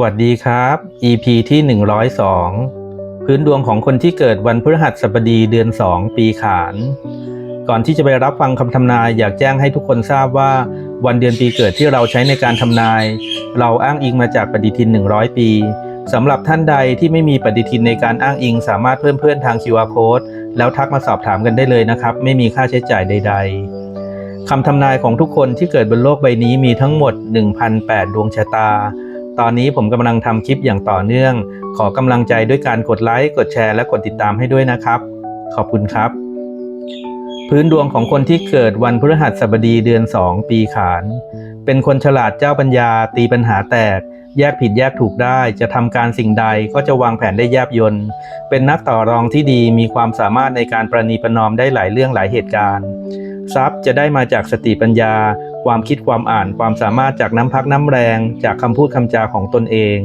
วัสดีครับ EP ที่ 102 พื้นดวงของคนที่เกิดวันพฤหัสบดีเดือน 2 ปีขาน ก่อนที่จะไปรับฟังคำทำนายอยากแจ้งให้ทุกคนทราบว่า วันเดือนปีเกิดที่เราใช้ในการทำนาย เราอ้างอิงมาจากปฏิทิน 100 ปีสำหรับท่านใดที่ไม่มีปฏิทินในการอ้างอิง สามารถเพิ่มเพื่อนทาง QR code แล้วทักมาสอบถามกันได้เลยนะครับ ไม่มีค่าใช้จ่ายใด ๆคำทำนายของทุกคนที่เกิดบนโลกใบนี้มีทั้งหมด 1,008 ดวงชะตา ตอนนี้ผมกำลังทำคลิปอย่างต่อเนื่อง ขอกำลังใจด้วยการกดไลค์ กดแชร์ และกดติดตามให้ด้วยนะครับ ขอบคุณครับ พื้นดวงของคนที่เกิดวันพฤหัสบดีเดือน 2 ปีขาน เป็นคนฉลาดเจ้าปัญญา ตีปัญหาแตก แยกผิดแยกถูกได้ จะทำการสิ่งใดก็จะวางแผนได้แยบยนต์เป็นนักต่อรองที่ดี มีความสามารถในการประนีประนอมได้หลายเรื่องหลายเหตุการณ์ ทรัพย์จะได้มาจากสติปัญญา ความคิดความอ่านความสามารถจากน้ำพักน้ำแรง จากคำพูดคำจาของตนเอง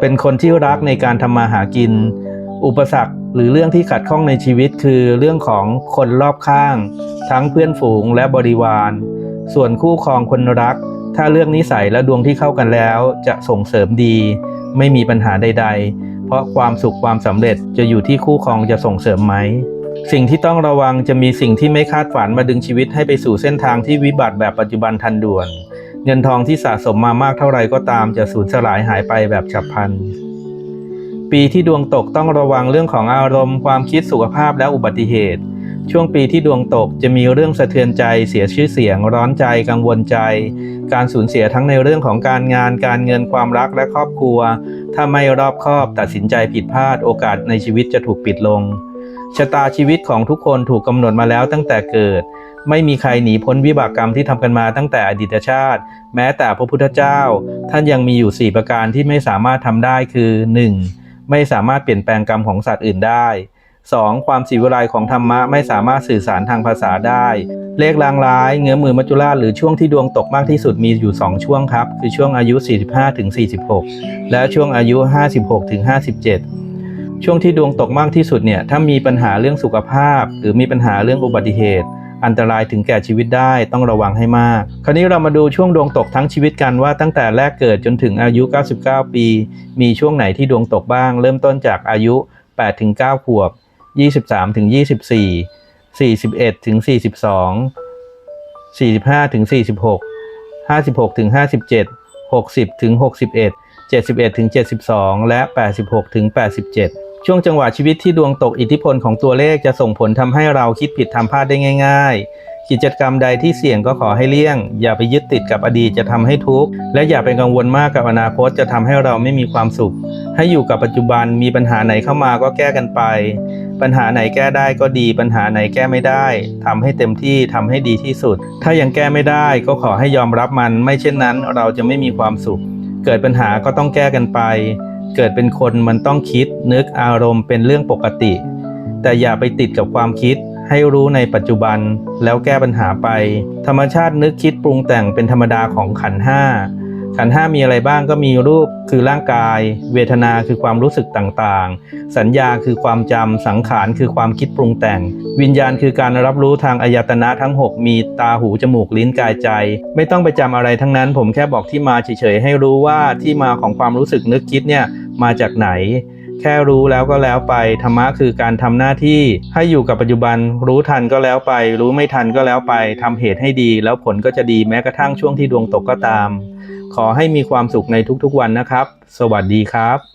เป็นคนที่รักในการทำมาหากิน อุปสรรคหรือเรื่องที่ขัดข้องในชีวิตคือเรื่องของคนรอบข้าง ทั้งเพื่อนฝูงและบริวาร ส่วนคู่ครองคนรัก ถ้าเรื่องนิสัยและดวงที่เข้ากันแล้ว จะส่งเสริมดี ไม่มีปัญหาใด ๆ เพราะความสุขความสำเร็จจะอยู่ที่คู่ครองจะส่งเสริมไหม สิ่งที่ต้องระวังจะมีสิ่งที่ไม่คาดฝันมาดึงชีวิตให้ไปสู่เส้นทางที่วิบัติแบบปัจจุบันทันด่วน เงินทองที่สะสมมามากเท่าไรก็ตามจะสูญสลายหายไปแบบฉับพลัน ปีที่ดวงตกต้องระวังเรื่องของอารมณ์ ความคิดสุขภาพและอุบัติเหตุ ช่วงปีที่ดวงตกจะมีเรื่องสะเทือนใจเสียชื่อเสียง ร้อนใจกังวลใจ การสูญเสียทั้งในเรื่องของการงาน การเงินความรักและครอบครัว ถ้าไม่รอบคอบตัดสินใจผิดพลาดโอกาสในชีวิตจะถูกปิดลง ชะตาชีวิตของทุกคนถูกกำหนดมาแล้วตั้งแต่เกิด ไม่มีใครหนีพ้นวิบากกรรมที่ทำกันมาตั้งแต่อดีตชาติ แม้แต่พระพุทธเจ้า ท่านยังมีอยู่ 4 ประการที่ไม่สามารถทำได้คือ 1. ไม่สามารถเปลี่ยนแปลงกรรมของสัตว์อื่นได้ 2. ความสีวิไลของธรรมะไม่สามารถสื่อสารทางภาษาได้ เลขลางร้าย เงื้อมือมัจจุราชหรือช่วงที่ดวงตกมากที่สุดมีอยู่ 2 ช่วงครับ คือช่วงอายุ 45ถึง46 และช่วงอายุ 56ถึง57 ช่วงที่ดวงตกมากที่สุดเนี่ยถ้ามีปัญหาเรื่องสุขภาพ หรือมีปัญหาเรื่องอุบัติเหตุ อันตรายถึงแก่ชีวิตได้ต้องระวังให้มาก คราวนี้เรามาดูช่วงดวงตกทั้งชีวิตกันว่าตั้งแต่แรกเกิดจนถึงอายุ 99 ปี มีช่วงไหนที่ดวงตกบ้าง เริ่มต้นจากอายุ8ถึง9ขวบ 23ถึง24 41ถึง42 45ถึง46 56ถึง57 60ถึง61 71ถึง72 และ 86ถึง87 ช่วงจังหวะชีวิตที่ดวงตกอิทธิพลของตัวเลขจะส่งผลทำให้เราคิดผิดทำพลาดได้ง่าย ๆ กิจกรรมใดที่เสี่ยงก็ขอให้เลี่ยง อย่าไปยึดติดกับอดีตจะทำให้ทุกข์และอย่าไปกังวลมากกับอนาคตจะทำให้เราไม่มีความสุข ให้อยู่กับปัจจุบันมีปัญหาไหนเข้ามาก็แก้กันไป ปัญหาไหนแก้ได้ก็ดี ปัญหาไหนแก้ไม่ได้ทำให้เต็มที่ทำให้ดีที่สุด ถ้ายังแก้ไม่ได้ก็ขอให้ยอมรับมัน ไม่เช่นนั้น เราจะไม่มีความสุข เกิดปัญหาก็ต้องแก้กันไป เกิดเป็นคนมันต้องคิดนึกอารมณ์เป็นเรื่องปกติ แต่อย่าไปติดกับความคิดให้รู้ในปัจจุบันแล้วแก้ปัญหาไป ธรรมชาตินึกคิดปรุงแต่งเป็นธรรมดาของขันห้าขันห้ามีอะไรบ้างก็มีรูปคือร่างกาย เวทนาคือความรู้สึกต่างๆ สัญญาคือความจำสังขารคือความคิดปรุงแต่ง วิญญาณคือการรับรู้ทางอายตนะทั้ง 6 มีตาหูจมูกลิ้นกายใจ ไม่ต้องไปจำอะไรทั้งนั้น ผมแค่บอกที่มาเฉยๆให้รู้ว่าที่มาของความรู้สึกนึกคิดเนี่ย มาจากไหน แค่รู้แล้วก็แล้วไป ธรรมะคือการทำหน้าที่ให้อยู่กับปัจจุบัน รู้ทันก็แล้วไป รู้ไม่ทันก็แล้วไปทำเหตุให้ดี แล้วผลก็จะดีแม้กระทั่งช่วงที่ดวงตกก็ตาม ขอให้มีความสุขในทุกๆวันนะครับ สวัสดีครับ